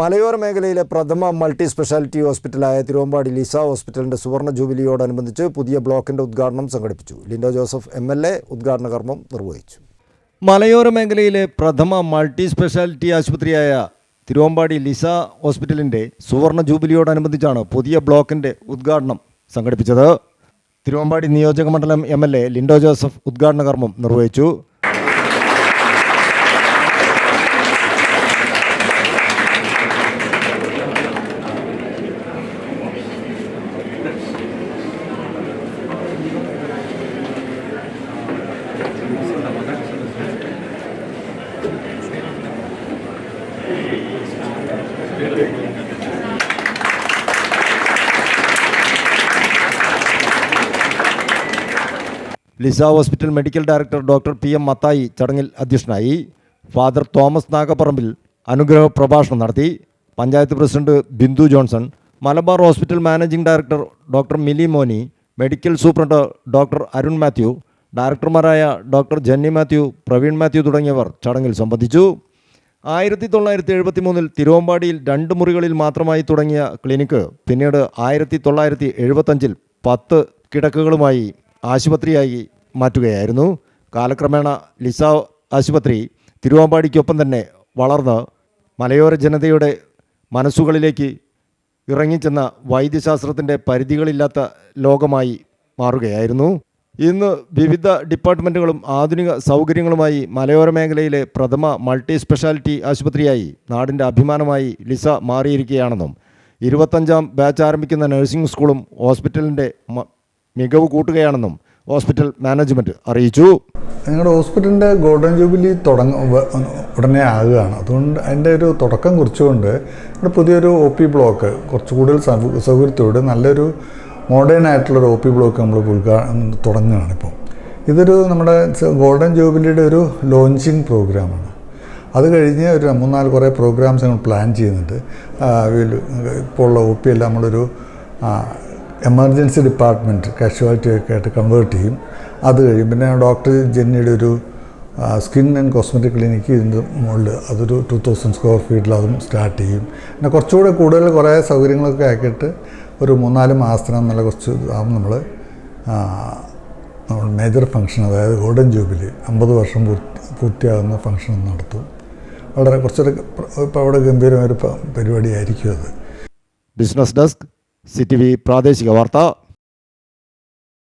മലയോര മേഖലയിലെ പ്രഥമ മൾട്ടി സ്പെഷ്യാലിറ്റി ഹോസ്പിറ്റലായ തിരുവമ്പാടി ലിസ ഹോസ്പിറ്റലിന്റെ സുവർണ ജൂബിലിയോടനുബന്ധിച്ച് പുതിയ ബ്ലോക്കിന്റെ ഉദ്ഘാടനം സംഘടിപ്പിച്ചു. Linto Joseph M L A ഉദ്ഘാടന കർമ്മം നിർവഹിച്ചു. മലയോര മേഖലയിലെ പ്രഥമ മൾട്ടി സ്പെഷ്യാലിറ്റി ആശുപത്രിയായ തിരുവമ്പാടി ലിസ ഹോസ്പിറ്റലിന്റെ സുവർണ ജൂബിലിയോടനുബന്ധിച്ചാണ് പുതിയ ബ്ലോക്കിന്റെ ഉദ്ഘാടനം സംഘടിപ്പിച്ചത്. തിരുവമ്പാടി നിയോജക മണ്ഡലം M L A Linto Joseph ഉദ്ഘാടന കർമ്മം നിർവഹിച്ചു. Lisa hospital medical director doctor P M Mathai ചടങ്ങിൽ അധ്യക്ഷനായി ഫാദർ തോമസ് നാഗപ്പറമ്പിൽ അനുഗ്രഹ പ്രഭാഷണം നടത്തി. Panchayat president Bindu Johnson Malabar hospital managing director doctor Mili Moni medical superintendent doctor Arun Mathew ഡയറക്ടർമാരായ doctor Jenny Mathew Praveen Mathew തുടങ്ങിയവർ ചടങ്ങിൽ സംബന്ധിച്ചു. ആയിരത്തി തൊള്ളായിരത്തി എഴുപത്തി മൂന്നിൽ തിരുവമ്പാടിയിൽ രണ്ട് മുറികളിൽ മാത്രമായി തുടങ്ങിയ ക്ലിനിക്ക് പിന്നീട് ആയിരത്തി തൊള്ളായിരത്തി എഴുപത്തഞ്ചിൽ പത്ത് കിടക്കുകളുമായി ആശുപത്രിയായി മാറ്റുകയായിരുന്നു. കാലക്രമേണ ലിസ ആശുപത്രി തിരുവമ്പാടിക്കൊപ്പം തന്നെ വളർന്ന് മലയോര ജനതയുടെ മനസ്സുകളിലേക്ക് ഇറങ്ങിച്ചെന്ന വൈദ്യശാസ്ത്രത്തിന്റെ പരിധികളില്ലാത്ത ലോകമായി മാറുകയായിരുന്നു. ഇന്ന് വിവിധ ഡിപ്പാർട്ട്മെന്റുകളും ആധുനിക സൗകര്യങ്ങളുമായി മലയോര മേഖലയിലെ പ്രഥമ മൾട്ടി സ്പെഷ്യാലിറ്റി ആശുപത്രിയായി നാടിന്റെ അഭിമാനമായി ലിസ മാറിയിരിക്കുകയാണെന്നും ഇരുപത്തഞ്ചാം ബാച്ച് ആരംഭിക്കുന്ന നഴ്സിംഗ് സ്കൂളും ഹോസ്പിറ്റലിന്റെ മികവ് കൂട്ടുകയാണെന്നും ഹോസ്പിറ്റൽ മാനേജ്മെന്റ് അറിയിച്ചു. ഞങ്ങളുടെ ഹോസ്പിറ്റലിന്റെ ഗോൾഡൻ ജൂബിലി തുടങ്ങ ഉടനെ ആകുകയാണ്. അതുകൊണ്ട് അതിന്റെ ഒരു തുടക്കം കുറിച്ചുകൊണ്ട് ഇവിടെ പുതിയൊരു ഒ പി ബ്ലോക്ക് കുറച്ചുകൂടി സൗകര്യത്തോടെ നല്ലൊരു മോഡേൺ ആയിട്ടുള്ളൊരു ഒ പി ബ്ലോക്ക് നമ്മൾ തുടങ്ങുകയാണ് ഇപ്പോൾ ഇതൊരു നമ്മുടെ ഗോൾഡൻ ജൂബിലിയുടെ ഒരു ലോഞ്ചിങ് പ്രോഗ്രാമാണ് അത് കഴിഞ്ഞ് ഒരു മൂന്നാൽ കുറേ പ്രോഗ്രാംസ് ഞങ്ങൾ പ്ലാൻ ചെയ്യുന്നുണ്ട്. ഇപ്പോൾ ഉള്ള ഒ പി എല്ലാം നമ്മളൊരു എമർജൻസി ഡിപ്പാർട്ട്മെന്റ് കാഷ്വാലിറ്റി ഒക്കെ ആയിട്ട് കൺവേർട്ട് ചെയ്യും. അത് കഴിയും പിന്നെ ഡോക്ടർ ജെന്നിയുടെ ഒരു സ്കിൻ ആൻഡ് കോസ്മെറ്റിക് ക്ലിനിക്ക് ഇതിന്റെ മുകളിൽ അതൊരു ടു തൗസൻഡ് സ്ക്വയർ ഫീറ്റിൽ അതും സ്റ്റാർട്ട് ചെയ്യും. പിന്നെ കുറച്ചുകൂടെ കൂടുതൽ കുറേ സൗകര്യങ്ങളൊക്കെ ആക്കിയിട്ട് ഒരു മൂന്നാൽ മാസത്തിന് നല്ല കുറച്ച് ആകും നമ്മൾ നമ്മൾ മേജർ ഫംഗ്ഷൻ അതായത് ഗോൾഡൻ ജൂബിലി അമ്പത് വർഷം പൂർത്തി പൂർത്തിയാകുന്ന ഫംഗ്ഷൻ നടത്തും. വളരെ കുറച്ചൊരു ഇപ്പോൾ അവിടെ ഗംഭീരമായൊരു പരിപാടിയായിരിക്കും അത്. Business desk C T V പ്രാദേശിക വാർത്ത.